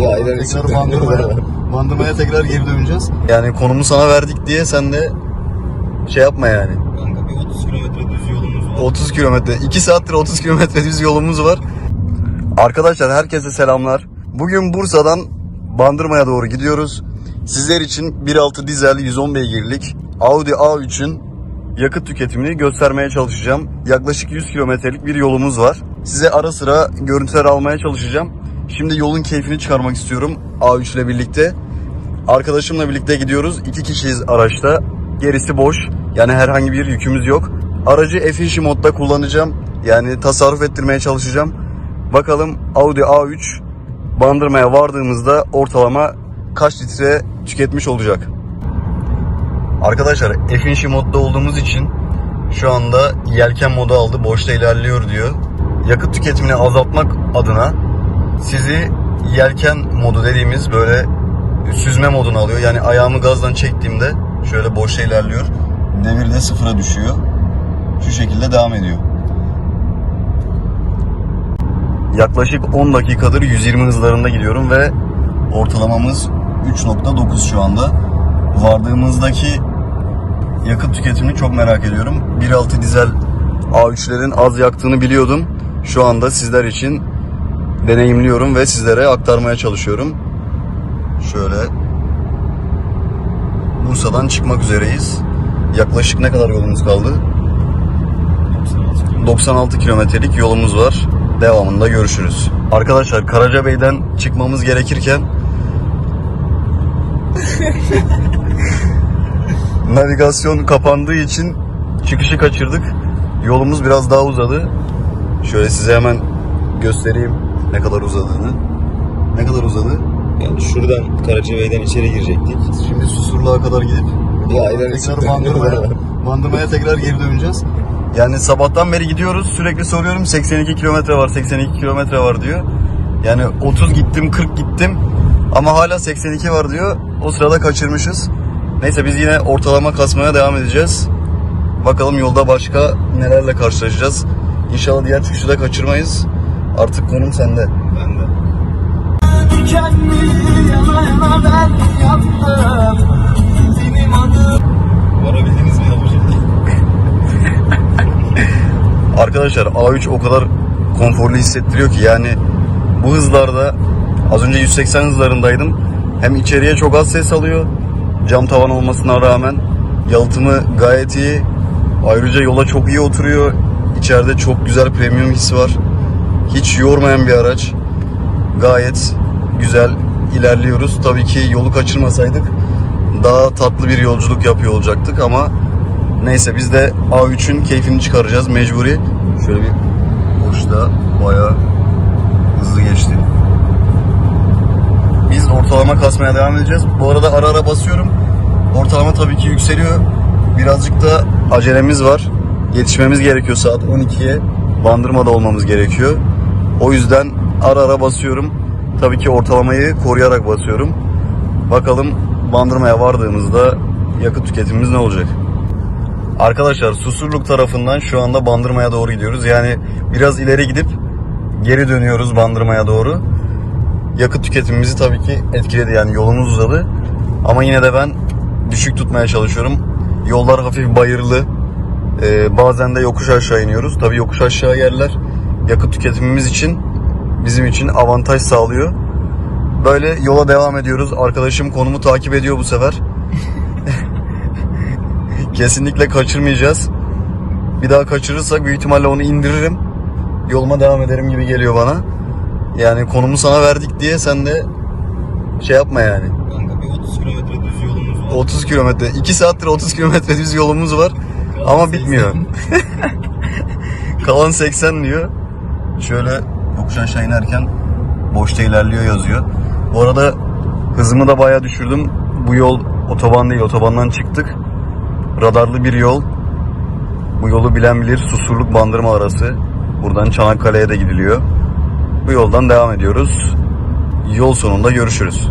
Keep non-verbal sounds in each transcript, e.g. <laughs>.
Ya tekrar bandırmaya, bandırmaya tekrar geri döneceğiz. Yani konumu sana verdik diye sen de şey yapma yani. Kanka bir 30 kilometre düz yolumuz var. 30 kilometre. 2 saattir 30 kilometre düz yolumuz var. Arkadaşlar herkese selamlar. Bugün Bursa'dan Bandırma'ya doğru gidiyoruz. Sizler için 1.6 dizel 110 beygirlik Audi A3'ün yakıt tüketimini göstermeye çalışacağım. Yaklaşık 100 kilometrelik bir yolumuz var. Size ara sıra görüntüler almaya çalışacağım. Şimdi yolun keyfini çıkarmak istiyorum A3 ile birlikte. Arkadaşımla birlikte gidiyoruz. İki kişiyiz araçta. Gerisi boş. Yani herhangi bir yükümüz yok. Aracı F modda kullanacağım. Yani tasarruf ettirmeye çalışacağım. Bakalım Audi A3 bandırmaya vardığımızda ortalama kaç litre tüketmiş olacak. Arkadaşlar F modda olduğumuz için şu anda yelken modu aldı. Boşta ilerliyor diyor. Yakıt tüketimini azaltmak adına sizi yelken modu dediğimiz böyle süzme moduna alıyor. Yani ayağımı gazdan çektiğimde şöyle boşta ilerliyor. Devir de sıfıra düşüyor. Şu şekilde devam ediyor. Yaklaşık 10 dakikadır 120 hızlarında gidiyorum ve ortalamamız 3.9 şu anda. Vardığımızdaki yakıt tüketimini çok merak ediyorum. 1.6 dizel A3'lerin az yaktığını biliyordum. Şu anda sizler için deneyimliyorum ve sizlere aktarmaya çalışıyorum. Şöyle Bursa'dan çıkmak üzereyiz. Yaklaşık ne kadar yolumuz kaldı? 96 kilometrelik yolumuz var. Devamında görüşürüz. Arkadaşlar Karacabey'den çıkmamız gerekirken <laughs> navigasyon kapandığı için çıkışı kaçırdık. Yolumuz biraz daha uzadı. Şöyle size hemen göstereyim ne kadar uzadığını. Ne kadar uzadı? Yani şuradan Karacabey'den içeri girecektik. Şimdi Susurluğa kadar gidip Ya ileri tekrar bandırmaya, bandırmaya tekrar geri döneceğiz. Yani sabahtan beri gidiyoruz. Sürekli soruyorum 82 kilometre var, 82 kilometre var diyor. Yani 30 gittim, 40 gittim. Ama hala 82 var diyor. O sırada kaçırmışız. Neyse biz yine ortalama kasmaya devam edeceğiz. Bakalım yolda başka nelerle karşılaşacağız. İnşallah diğer çıkışı da kaçırmayız. Artık konum sende. Ben de. Kendini yana yana ben yaptım Benim adım Varabildiniz mi yapacak? <laughs> Arkadaşlar A3 o kadar konforlu hissettiriyor ki yani bu hızlarda az önce 180 hızlarındaydım. Hem içeriye çok az ses alıyor. Cam tavan olmasına rağmen yalıtımı gayet iyi. Ayrıca yola çok iyi oturuyor. İçeride çok güzel premium hissi var. Hiç yormayan bir araç. Gayet güzel ilerliyoruz. Tabii ki yolu kaçırmasaydık daha tatlı bir yolculuk yapıyor olacaktık ama Neyse biz de A3'ün keyfini çıkaracağız mecburi. Şöyle bir boşta bayağı hızlı geçti. Biz ortalama kasmaya devam edeceğiz. Bu arada ara ara basıyorum. Ortalama tabii ki yükseliyor. Birazcık da acelemiz var. Yetişmemiz gerekiyor saat 12'ye. Bandırmada olmamız gerekiyor. O yüzden ara ara basıyorum. Tabii ki ortalamayı koruyarak basıyorum. Bakalım bandırmaya vardığımızda yakıt tüketimimiz ne olacak? Arkadaşlar Susurluk tarafından şu anda Bandırma'ya doğru gidiyoruz. Yani biraz ileri gidip geri dönüyoruz Bandırma'ya doğru. Yakıt tüketimimizi tabii ki etkiledi yani yolumuz uzadı. Ama yine de ben düşük tutmaya çalışıyorum. Yollar hafif bayırlı. Ee, bazen de yokuş aşağı iniyoruz. Tabii yokuş aşağı yerler yakıt tüketimimiz için bizim için avantaj sağlıyor. Böyle yola devam ediyoruz. Arkadaşım konumu takip ediyor bu sefer. <laughs> Kesinlikle kaçırmayacağız. Bir daha kaçırırsak büyük ihtimalle onu indiririm. Yoluma devam ederim gibi geliyor bana. Yani konumu sana verdik diye sen de şey yapma yani. Kanka bir 30 kilometre düz yolumuz var. 30 kilometre, 2 saattir 30 kilometre düz yolumuz var. Ama bitmiyor. <laughs> Kalan 80 diyor. Şöyle yokuş aşağı inerken boşta ilerliyor yazıyor. Bu arada hızımı da bayağı düşürdüm. Bu yol otoban değil, otobandan çıktık. Radarlı bir yol. Bu yolu bilen bilir. Susurluk Bandırma arası. Buradan Çanakkale'ye de gidiliyor. Bu yoldan devam ediyoruz. Yol sonunda görüşürüz.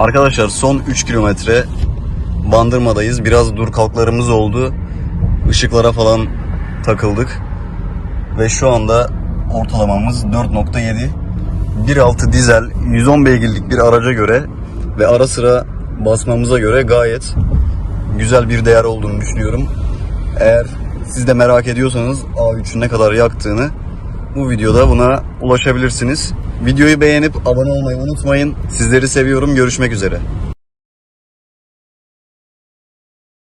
Arkadaşlar son 3 kilometre Bandırma'dayız. Biraz dur kalklarımız oldu. Işıklara falan takıldık. Ve şu anda ortalamamız 4.7. 1.6 dizel 110 beygirlik bir araca göre ve ara sıra basmamıza göre gayet güzel bir değer olduğunu düşünüyorum. Eğer siz de merak ediyorsanız A3'ün ne kadar yaktığını bu videoda buna ulaşabilirsiniz. Videoyu beğenip abone olmayı unutmayın. Sizleri seviyorum. Görüşmek üzere.